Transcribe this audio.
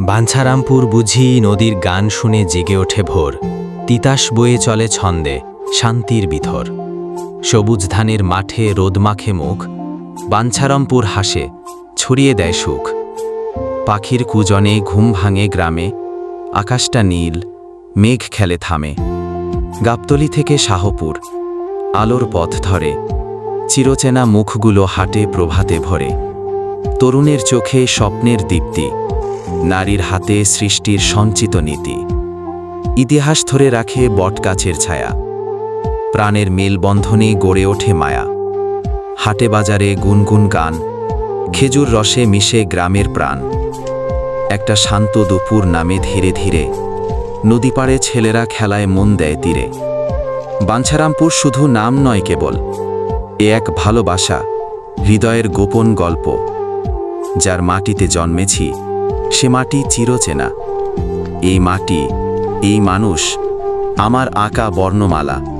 বাঞ্ছারামপুর বুঝি নদীর গান শুনে জেগে ওঠে ভোর। তিতাস বয়ে চলে ছন্দে, শান্তির বিথর। সবুজ ধানের মাঠে রোদ মাখে মুখ, বাঞ্ছারামপুর হাসে, ছড়িয়ে দেয় সুখ। পাখির কুজনে ঘুম ভাঙে গ্রামে, আকাশটা নীল, মেঘ খেলে থামে। গাবতলি থেকে শাহপুর। আলোর পথ ধরে, চিরচেনা মুখগুলো হাটে প্রভাতে ভরে। তরুণের চোখে স্বপ্নের দীপ্তি, নারীর হাতে সৃষ্টির সঞ্চিত নীতি। ইতিহাস ধরে রাখে বটগাছের ছায়া। প্রাণের মেলবন্ধনে গড়ে ওঠে মায়া। হাটে বাজারে গুনগুন গান, খেজুর রসে মিশে গ্রামের প্রাণ। একটা শান্ত দুপুর নামে ধীরে ধীরে নদী পাড়ে ছেলেরা খেলায় মন দেয় তীরে। বাঞ্ছারামপুর শুধু নাম নয় কেবল, এ এক ভালোবাসা, হৃদয়ের গোপন গল্প। যার মাটিতে জন্মেছি, সে মাটি চিরচেনা। এই মাটি, এই মানুষ, আমার আঁকা বর্ণমালা।